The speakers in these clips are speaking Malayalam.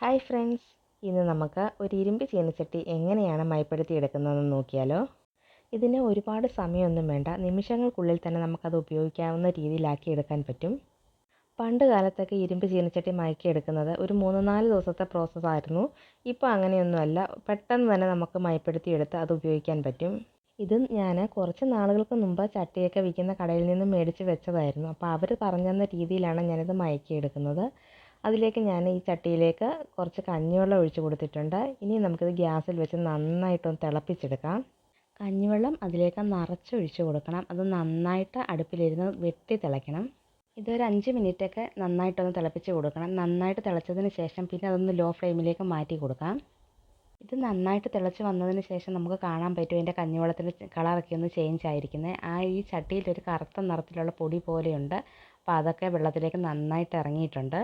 Hi friends. ഇന്ന് നമുക്ക് ഒരു ഇരുമ്പ് ചീനച്ചട്ടി എങ്ങനെയാണ് മയപ്പെടുത്തി എടുക്കുന്നതെന്ന് നോക്കിയാലോ. ഇതിന് ഒരുപാട് സമയമൊന്നും വേണ്ട. നിമിഷങ്ങൾക്കുള്ളിൽ തന്നെ നമുക്കത് ഉപയോഗിക്കാവുന്ന രീതിയിലാക്കി എടുക്കാൻ പറ്റും. പണ്ട് കാലത്തൊക്കെ ഇരുമ്പ് ചീനച്ചട്ടി മയക്കി എടുക്കുന്നത് ഒരു മൂന്ന് നാല് ദിവസത്തെ പ്രോസസ്സായിരുന്നു ഇപ്പോൾ അങ്ങനെയൊന്നുമല്ല. പെട്ടെന്ന് തന്നെ നമുക്ക് മയപ്പെടുത്തി എടുത്ത് അത് ഉപയോഗിക്കാൻ പറ്റും. ഇത് ഞാൻ കുറച്ച് നാളുകൾക്ക് മുമ്പ് ചട്ടിയൊക്കെ വിൽക്കുന്ന കടയിൽ നിന്ന് മേടിച്ച് വെച്ചതായിരുന്നു. അപ്പോൾ അവർ പറഞ്ഞു തന്ന രീതിയിലാണ് ഞാനിത് മയക്കി എടുക്കുന്നത് അതിലേക്ക് ഞാൻ ഈ ചട്ടിയിലേക്ക് കുറച്ച് കഞ്ഞിവെള്ളം ഒഴിച്ച് കൊടുത്തിട്ടുണ്ട്. ഇനി നമുക്കിത് ഗ്യാസിൽ വെച്ച് നന്നായിട്ടൊന്ന് തിളപ്പിച്ചെടുക്കാം. കഞ്ഞിവെള്ളം അതിലേക്ക് നിറച്ചൊഴിച്ച് കൊടുക്കണം. അത് നന്നായിട്ട് അടുപ്പിലിരുന്ന് വെട്ടി തിളയ്ക്കണം. ഇതൊരു അഞ്ച് മിനിറ്റൊക്കെ നന്നായിട്ടൊന്ന് തിളപ്പിച്ച് കൊടുക്കണം. നന്നായിട്ട് തിളച്ചതിന് ശേഷം പിന്നെ അതൊന്ന് ലോ ഫ്ലെയിമിലേക്ക് മാറ്റി കൊടുക്കാം. ഇത് നന്നായിട്ട് തിളച്ച് വന്നതിന് ശേഷം നമുക്ക് കാണാൻ പറ്റും ഇതിന്റെ കഞ്ഞിവെള്ളത്തിന്റെ കളറൊക്കെ ഒന്ന് ചേഞ്ച് ആയിരിക്കുന്നത് ആ ഈ ചട്ടിയിൽ ഒരു കറുത്ത നിറത്തിലുള്ള പൊടി പോലെയുണ്ട്. അപ്പോൾ അതൊക്കെ വെള്ളത്തിലേക്ക് നന്നായിട്ട് ഇറങ്ങിയിട്ടുണ്ട്.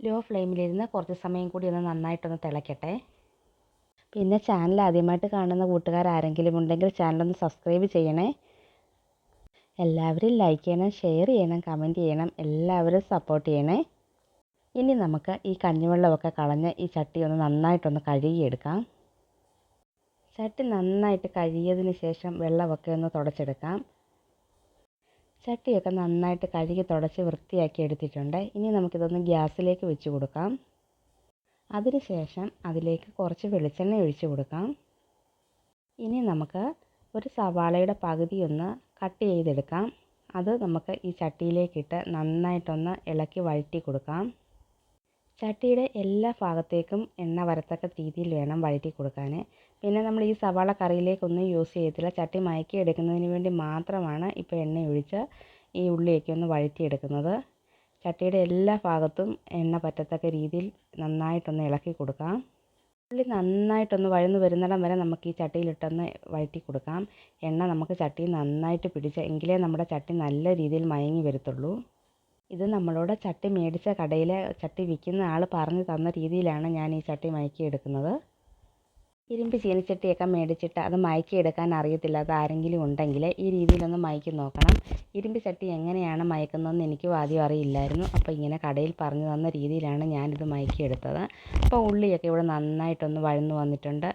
ലോ ഫ്ലെയിമിലിരുന്ന് കുറച്ച് സമയം കൂടി ഒന്ന് നന്നായിട്ടൊന്ന് തിളയ്ക്കട്ടെ പിന്നെ ചാനൽ ആദ്യമായിട്ട് കാണുന്ന കൂട്ടുകാർ ആരെങ്കിലും ഉണ്ടെങ്കിൽ ചാനലൊന്ന് സബ്സ്ക്രൈബ് ചെയ്യണേ. എല്ലാവരും ലൈക്ക് ചെയ്യണം ഷെയർ ചെയ്യണം കമന്റ് ചെയ്യണം എല്ലാവരും സപ്പോർട്ട് ചെയ്യണേ. ഇനി നമുക്ക് ഈ കഞ്ഞിവെള്ളമൊക്കെ കളഞ്ഞ് ഈ ചട്ടി ഒന്ന് നന്നായിട്ടൊന്ന് കഴുകിയെടുക്കാം. ചട്ടി നന്നായിട്ട് കഴുകിയതിന് ശേഷം വെള്ളമൊക്കെ ഒന്ന് തുടച്ചെടുക്കാം. ചട്ടിയൊക്കെ നന്നായിട്ട് കഴുകി തുടച്ച് വൃത്തിയാക്കി എടുത്തിട്ടുണ്ട്. ഇനി നമുക്കിതൊന്ന് ഗ്യാസിലേക്ക് വെച്ച് കൊടുക്കാം. അതിനുശേഷം അതിലേക്ക് കുറച്ച് വെളിച്ചെണ്ണ ഒഴിച്ച് കൊടുക്കാം. ഇനി നമുക്ക് ഒരു സവാളയുടെ പകുതി ഒന്ന് കട്ട് ചെയ്തെടുക്കാം. അത് നമുക്ക് ഈ ചട്ടിയിലേക്കിട്ട് നന്നായിട്ടൊന്ന് ഇളക്കി വഴറ്റി കൊടുക്കാം. ചട്ടിയുടെ എല്ലാ ഭാഗത്തേക്കും എണ്ണ വരത്തക്ക രീതിയിൽ വേണം വഴറ്റി കൊടുക്കാൻ പിന്നെ നമ്മൾ ഈ സവാള കറിയിലേക്കൊന്നും യൂസ് ചെയ്യത്തില്ല. ചട്ടി മയക്കി എടുക്കുന്നതിന് വേണ്ടി മാത്രമാണ് ഇപ്പോൾ എണ്ണ ഒഴിച്ച് ഈ ഉള്ളിയൊക്കെ ഒന്ന് വഴറ്റിയെടുക്കുന്നത്. ചട്ടിയുടെ എല്ലാ ഭാഗത്തും എണ്ണ പറ്റത്തക്ക രീതിയിൽ നന്നായിട്ടൊന്ന് ഇളക്കി കൊടുക്കാം. ഉള്ളി നന്നായിട്ടൊന്ന് വഴന്ന് വരുന്നിടം വരെ നമുക്ക് ഈ ചട്ടിയിലിട്ടൊന്ന് വഴറ്റി കൊടുക്കാം. എണ്ണ നമുക്ക് ചട്ടി നന്നായിട്ട് പിടിച്ച എങ്കിലേ നമ്മുടെ ചട്ടി നല്ല രീതിയിൽ മയങ്ങി വരത്തുള്ളൂ. ഇത് നമ്മളോട് ചട്ടി മേടിച്ച കടയിലെ ചട്ടി വിൽക്കുന്ന ആൾ പറഞ്ഞു തന്ന രീതിയിലാണ് ഞാൻ ഈ ചട്ടി മയക്കി എടുക്കുന്നത് ഇരുമ്പ് ചീനച്ചട്ടിയൊക്കെ മേടിച്ചിട്ട് അത് മയക്കി എടുക്കാൻ അറിയത്തില്ലാത്ത ആരെങ്കിലും ഉണ്ടെങ്കിൽ ഈ രീതിയിലൊന്ന് മയക്കി നോക്കണം. ഇരുമ്പ് ചട്ടി എങ്ങനെയാണ് മയക്കുന്നതെന്ന് എനിക്കും ആദ്യം അറിയില്ലായിരുന്നു. അപ്പോൾ ഇങ്ങനെ കടയിൽ പറഞ്ഞു തന്ന രീതിയിലാണ് ഞാനിത് മയക്കി എടുത്തത് അപ്പോൾ ഉള്ളിയൊക്കെ ഇവിടെ നന്നായിട്ടൊന്ന് വഴന്നു വന്നിട്ടുണ്ട്.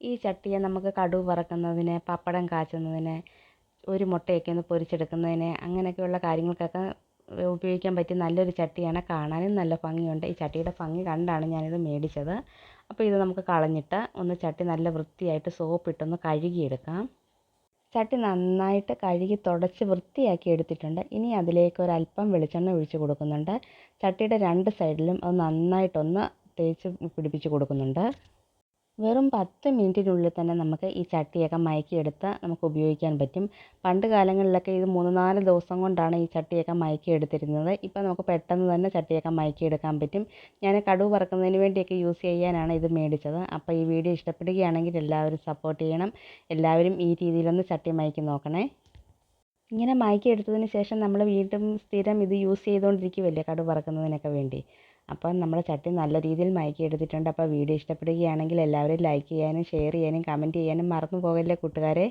ഈ ചട്ടിയെ നമുക്ക് കടുവ് വറക്കുന്നതിന് പപ്പടം കാച്ചുന്നതിന് ഒരു മുട്ടയൊക്കെ ഒന്ന് പൊരിച്ചെടുക്കുന്നതിന് അങ്ങനെയൊക്കെയുള്ള കാര്യങ്ങൾക്കൊക്കെ ഉപയോഗിക്കാൻ പറ്റിയ നല്ലൊരു ചട്ടിയാണ്. കാണാനും നല്ല ഭംഗിയുണ്ട്. ഈ ചട്ടിയുടെ ഭംഗി കണ്ടാണ് ഞാനിത് മേടിച്ചത്. അപ്പോൾ ഇത് നമുക്ക് കളഞ്ഞിട്ട് ഒന്ന് ചട്ടി നല്ല വൃത്തിയായിട്ട് സോപ്പിട്ടൊന്ന് കഴുകിയെടുക്കാം. ചട്ടി നന്നായിട്ട് കഴുകി തുടച്ച് വൃത്തിയാക്കി എടുത്തിട്ടുണ്ട്. ഇനി അതിലേക്ക് ഒരല്പം വെളിച്ചെണ്ണ ഒഴിച്ച് കൊടുക്കുന്നുണ്ട്. ചട്ടിയുടെ രണ്ട് സൈഡിലും അത് നന്നായിട്ടൊന്ന് തേച്ച് പിടിപ്പിച്ച് കൊടുക്കുന്നുണ്ട്. വെറും പത്ത് മിനിറ്റിനുള്ളിൽ തന്നെ നമുക്ക് ഈ ചട്ടിയൊക്കെ മയക്കിയെടുത്ത് നമുക്ക് ഉപയോഗിക്കാൻ പറ്റും. പണ്ട് കാലങ്ങളിലൊക്കെ ഇത് മൂന്ന് നാല് ദിവസം കൊണ്ടാണ് ഈ ചട്ടിയൊക്കെ മയക്കിയെടുത്തിരുന്നത്. ഇപ്പോൾ നമുക്ക് പെട്ടെന്ന് തന്നെ ചട്ടിയൊക്കെ മയക്കിയെടുക്കാൻ പറ്റും. ഞാൻ കടുവ് വറക്കുന്നതിന് വേണ്ടിയൊക്കെ യൂസ് ചെയ്യാനാണ് ഇത് മേടിച്ചത്. അപ്പോൾ ഈ വീഡിയോ ഇഷ്ടപ്പെടുകയാണെങ്കിൽ എല്ലാവരും സപ്പോർട്ട് ചെയ്യണം. എല്ലാവരും ഈ രീതിയിലൊന്ന് ചട്ടി മയക്കി നോക്കണേ. ഇങ്ങനെ മയക്കിയെടുത്തതിന് ശേഷം നമ്മൾ വീണ്ടും സ്ഥിരം ഇത് യൂസ് ചെയ്തുകൊണ്ടിരിക്കുമല്ലേ കടുവ് വറക്കുന്നതിനൊക്കെ വേണ്ടി. അപ്പം നമ്മുടെ ചട്ടി നല്ല രീതിയിൽ മയക്കി എടുത്തിട്ടുണ്ട് അപ്പോൾ വീഡിയോ ഇഷ്ടപ്പെടുകയാണെങ്കിൽ എല്ലാവരും ലൈക്ക് ചെയ്യാനും ഷെയർ ചെയ്യാനും കമന്റ് ചെയ്യാനും മറന്നു പോകല്ലേ കൂട്ടുകാരെ?